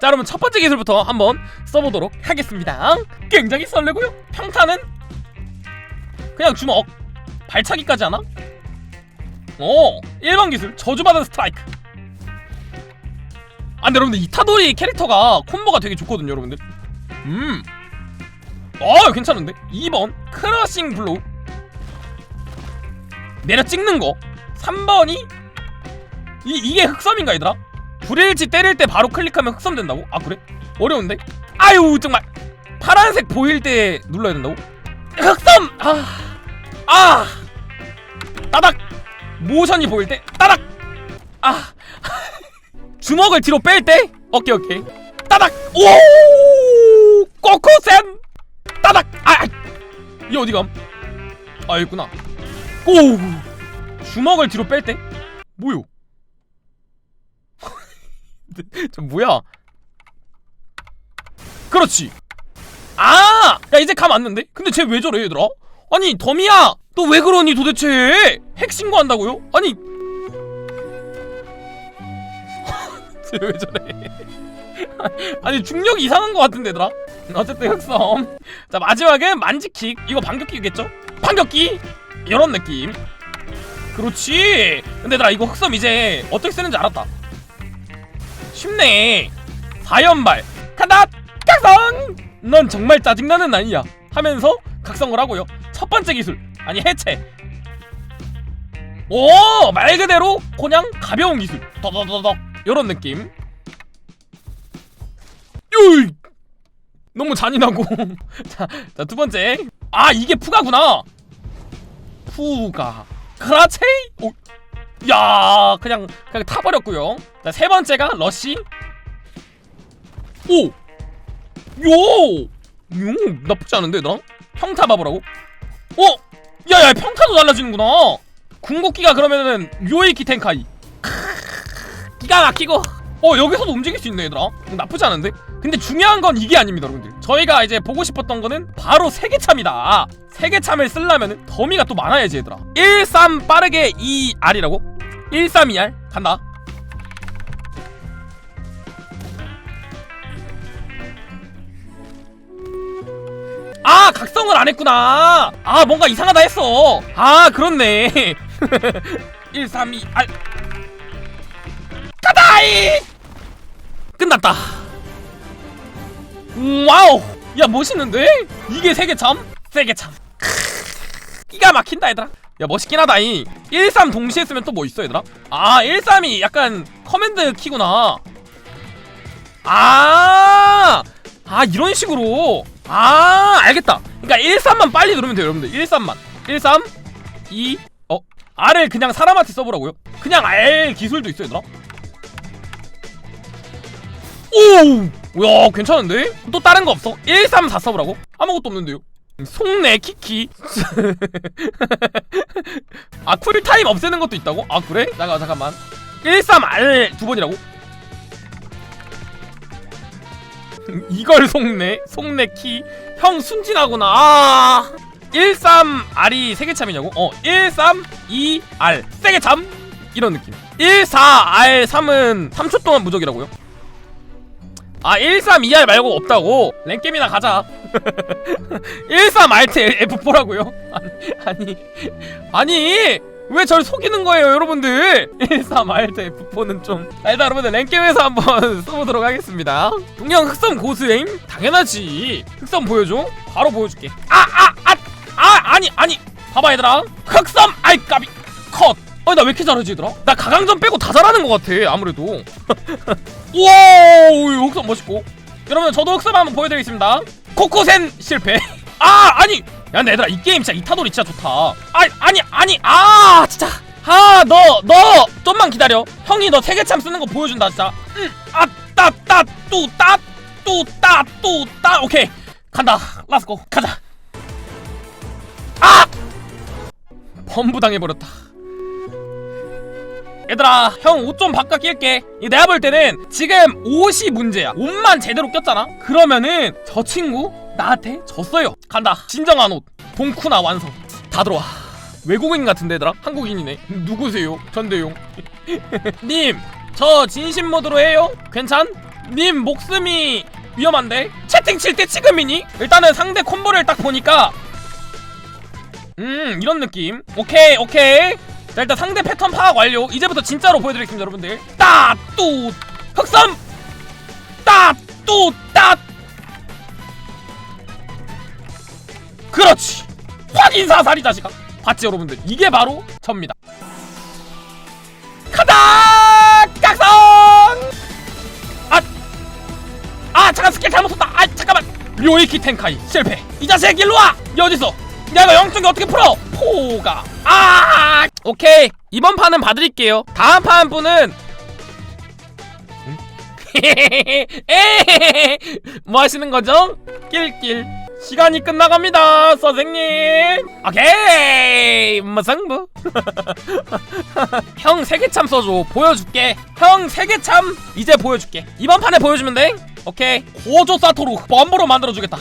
자 여러분 첫 번째 기술부터 한번 써보도록 하겠습니다. 굉장히 설레고요. 평타는 그냥 주먹 발차기까지 하나? 오 1번 기술 저주받은 스트라이크. 아 근데 여러분들 이타도리 캐릭터가 콤보가 되게 좋거든요 여러분들. 음. 어, 괜찮은데? 2번 크러싱 블로우 내려 찍는 거. 3번이 이, 이게 흑섬인가 얘들아? 불일지 때릴 때 바로 클릭하면 흑섬 된다고? 아 그래? 어려운데? 아유 정말. 파란색 보일 때 눌러야 된다고? 흑섬! 아, 아. 따닥. 모션이 보일 때? 따닥. 아. 주먹을 뒤로 뺄 때? 오케이 오케이. 따닥. 오! 꼬코센. 따닥. 아. 이 어디 감? 아 있구나. 오! 주먹을 뒤로 뺄 때? 뭐요? 저 뭐야? 그렇지. 아, 야 이제 감 왔는데? 근데 쟤 왜 저래 얘들아? 아니 더미야, 너 왜 그러니 도대체? 핵 신고 한다고요? 아니, 쟤 왜 저래? 아니 중력이 이상한 것 같은데 얘들아? 어쨌든 흑섬. 자 마지막은 만지킥. 이거 반격기겠죠? 반격기. 이런 느낌. 그렇지. 근데 얘들아 이거 흑섬 이제 어떻게 쓰는지 알았다. 쉽네. 사연발 간다. 각성. 넌 정말 짜증나는 아이야. 하면서 각성을 하고요. 첫 번째 기술 아니 해체. 오 말 그대로 그냥 가벼운 기술. 더더더덕 이런 느낌. 요 너무 잔인하고. 자 자 두 번째. 아 이게 푸가구나. 푸가. 그라체. 오. 야 그냥 그냥 타버렸고요. 자 세 번째가 러시. 오. 요. 요 나쁘지 않은데 나? 평타 봐보라고. 어. 야야 평타도 달라지는구나. 궁극기가 그러면은 묘이키 텐카이. 기가 막히고. 어 여기서도 움직일 수 있네 얘들아. 나쁘지 않은데? 근데 중요한 건 이게 아닙니다 여러분들. 저희가 이제 보고 싶었던 거는 바로 세계참이다. 세계참을 쓰려면은 더미가 또 많아야지 얘들아. 1, 3 빠르게 2 R이라고? 1, 3, 2 R 간다. 아 각성을 안 했구나. 아 뭔가 이상하다 했어. 아 그렇네. 1, 3, 2 가다이 끝났다. 음, 와우 야 멋있는데? 이게 세계 참? 세계 참 기가 막힌다 얘들아 야 멋있긴 하다잉 1, 3 동시에 쓰면 또 뭐 있어 얘들아? 아 1, 3이 약간 커맨드 키구나 아, 아 이런 식으로 아 알겠다 그러니까 1, 3만 빨리 누르면 돼요 여러분들 1, 3만 1, 3 2 어? R을 그냥 사람한테 써보라고요? 그냥 R 기술도 있어 얘들아 오! 야 괜찮은데? 또 다른 거 없어? 1, 3, 4 써보라고? 아무것도 없는데요 속내 키키 아 쿨타임 없애는 것도 있다고? 아 그래? 잠깐 잠깐만 1, 3, R 두 번이라고? 이걸 속내? 속내 키? 형 순진하구나 아 1, 3, R이 세계참이냐고? 어 1, 3, 2, R 세계참? 이런 느낌 1, 4, R, 3은 3초 동안 무적이라고요? 아 13, 2R 말고 없다고? 랭겜이나 가자. 13 알트 F4라고요? 아니 아니 아니 왜절 속이는 거예요 여러분들? 13 알트 F4는 좀 자, 일단 여러분들. 랭겜에서 한번 써보도록 하겠습니다. 동양 흑섬 고수행? 당연하지. 흑섬 보여줘? 바로 보여줄게. 아아아아 아니 아니. 봐봐 얘들아. 흑섬 알까비. 컷 아니 나 왜 이렇게 얘들아? 나 가강전 빼고 다 잘하는 것 같아 아무래도. 우와 흑섬 멋있고. 여러분 저도 흑섬 한번 보여드리겠습니다. 코코센 실패. 아 아니! 야 근데 얘들아 이 게임 진짜 이타도리 진짜 좋다. 아 아니 아니 아 진짜. 아너너 좀만 기다려. 형이 너 세계참 쓰는 거 보여준다 진짜. 음아따따뚜따뚜따뚜따. 오케이. 간다. 렛츠고 가자. 아! 범부 당해버렸다 얘들아 형 옷 좀 바꿔 낄게. 이 내가 볼 때는 지금 옷이 문제야. 옷만 제대로 꼈잖아. 그러면은 저 친구 나한테 졌어요. 간다. 진정한 옷. 동쿠나 완성. 다 들어와. 외국인 같은데 얘들아? 한국인이네. 누구세요? 전대용. 님 저 진심 모드로 해요. 괜찮? 님 목숨이 위험한데? 채팅 칠 때 지금이니? 일단은 상대 콤보를 딱 보니까. 음 이런 느낌. 오케이 오케이 자 일단 상대 패턴 파악 완료. 이제부터 진짜로 보여드리겠습니다 여러분들. 따뚜 흑섬! 따뚜 따. 그렇지. 확인 사살이 자식아 봤지 여러분들? 이게 바로 접니다. 가다 깍성! 아! 아 잠깐 스킬 잘못 썼다. 아 잠깐만. 료이키 텐카이 실패. 이 자식 일로와! 야 어딨어 야 이거 영적이 어떻게 풀어? 포가. 아 오케이 이번 판은 봐드릴게요. 다음 판 분은 응? 뭐 하시는 거죠? 낄낄. 시간이 끝나갑니다 선생님. 오케이 무승부. 형 세계참 써줘. 보여줄게. 형 세계참 이제 보여줄게. 이번 판에 보여주면 돼. 오케이 고조 사토루 범부로 만들어주겠다.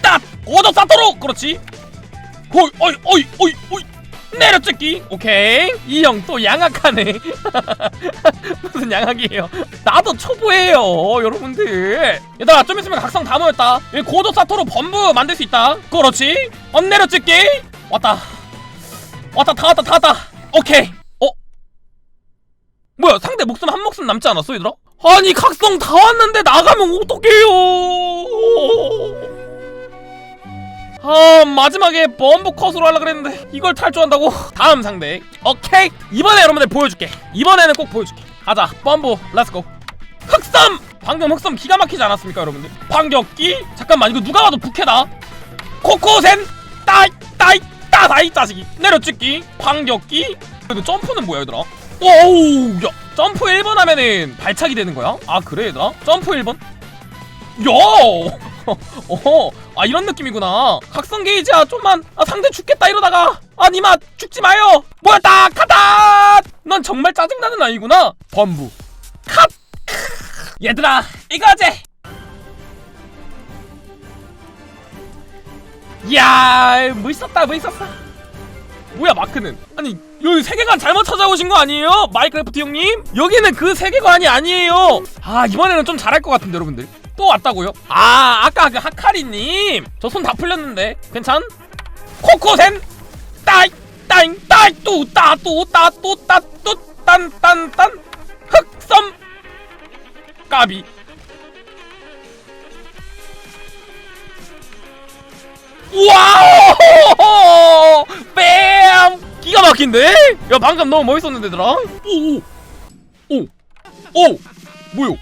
딱! 고조 사토루! 그렇지. 어이 어이 어이 어이 어이 내려찍기. 오케이. 이 형 또 양악하네. 무슨 양악이에요. 나도 초보예요 여러분들. 얘들아 좀 있으면 각성 다 모였다. 이 고도 사토로 범부 만들 수 있다. 그렇지. 언 내려찍기. 왔다. 왔다 다 왔다 다 왔다. 오케이. 어? 뭐야 상대 목숨 한 목숨 남지 않았어 얘들아? 아니 각성 다 왔는데 나가면 어떡해요 아 마지막에 범부 컷으로 하려 그랬는데 이걸 탈주한다고? 다음 상대. 오케이. 이번에 여러분들 보여줄게. 이번에는 꼭 보여줄게. 가자. 범부 렛츠고 흑섬! 방금 흑섬 기가 막히지 않았습니까 여러분들? 반격기? 잠깐만 이거 누가 봐도 부캐다. 코코센! 따이 따이 따다이 자식이. 내려찍기 반격기. 그래도 점프는 뭐야 얘들아? 오우 야 점프 1번 하면은 발차기 되는 거야? 아 그래 얘들아? 점프 1번? 야! 어허, 아 이런 느낌이구나. 각성 게이지야, 좀만. 아 상대 죽겠다 이러다가. 아 니마 죽지 마요. 뭐였다, 카다. 넌 정말 짜증나는 아이구나. 범부. 컷. 얘들아, 이거지. 이야, 뭐 있었다, 뭐. 뭐야 마크는? 아니 여기 세계관 잘못 찾아오신 거 아니에요? 마이크래프트 형님? 여기는 그 세계관이 아니에요. 아 이번에는 좀 잘할 것 같은데 여러분들. 또 왔다고요? 아 아까 그 하카리님 저 손 다 풀렸는데 괜찮? 코코센 따이 따잉 따이 뚜따뚜따뚜따뚜딴딴딴 흑섬 까비 와우 뺨 기가 막힌데? 야 방금 너무 멋있었는데 얘들아 오 오 오 오 뭐요?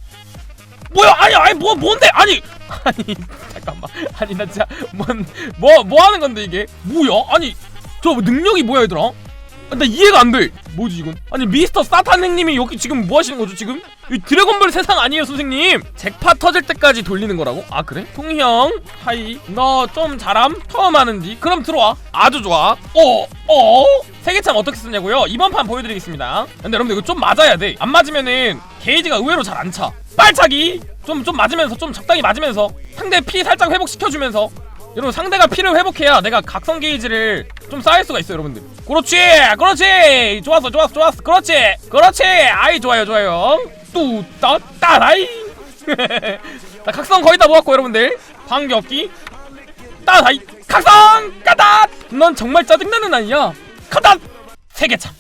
뭐야? 아니 아니 뭐 뭔데? 아니 아니 잠깐만. 아니 나 진짜 뭔뭐뭐 뭐 하는 건데 이게? 뭐야? 아니 저 능력이 뭐야 얘들아 아, 나 이해가 안돼 뭐지 이건? 아니 미스터 사탄 형님이 여기 지금 뭐 하시는 거죠 지금? 이 드래곤볼 세상 아니에요 선생님! 잭팟 터질 때까지 돌리는 거라고? 아 그래? 통형 하이. 너 좀 잘함? 처음 하는지 그럼 들어와. 아주 좋아. 어 어? 세계참 어떻게 쓰냐고요? 이번 판 보여드리겠습니다. 근데 여러분들 이거 좀 맞아야 돼안 맞으면은 게이지가 의외로 잘 안차. 빨차기! 좀 좀 맞으면서 좀 적당히 맞으면서 상대 피 살짝 회복시켜주면서 여러분 상대가 피를 회복해야 내가 각성 게이지를 좀 쌓일 수가 있어요 여러분들. 그렇지! 그렇지! 좋았어 좋았어 좋았어. 그렇지! 그렇지! 아이 좋아요 좋아요. 뚜따 따라이. 나 각성 거의 다 모았고 여러분들. 반격기. 따다이. 각성! 까다! 넌 정말 짜증나는 아이야. 카다! 세계참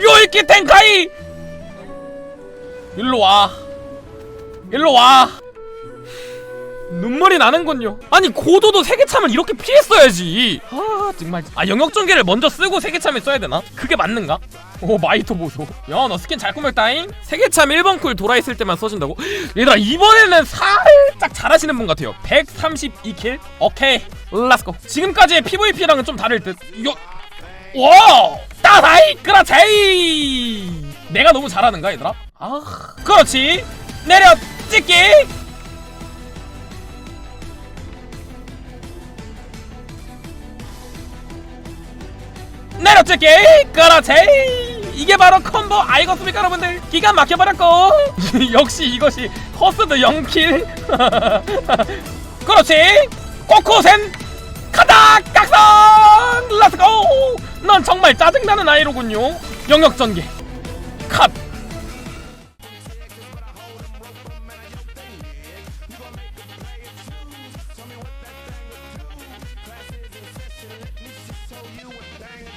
요이키 텐카이. 일로 와. 일로 와. 눈물이 나는군요. 아니 고도도 세계참을 이렇게 피했어야지. 아 정말. 아 영역 전개를 먼저 쓰고 세계참에 써야 되나? 그게 맞는가? 오 마이토 보소. 야 너 스킨 잘 꾸몄다잉? 세계참 1번 쿨 돌아있을 때만 써준다고? 얘들아 이번에는 살짝 잘하시는 분 같아요. 132킬? 오케이. 렛츠고 지금까지의 PVP랑은 좀 다를 듯. 요... 와! 따다이! 그렇지! 내가 너무 잘하는가 얘들아? 아 그렇지. 내려 찍기! 내려 찍기! 그렇지 이게 바로 콤보 알겠습니까 여러분들? 기가 막혀버렸고! 역시 이것이 허스드 0킬! 그렇지! 코코센 넌 정말 짜증나는 아이로군요. 영역 전개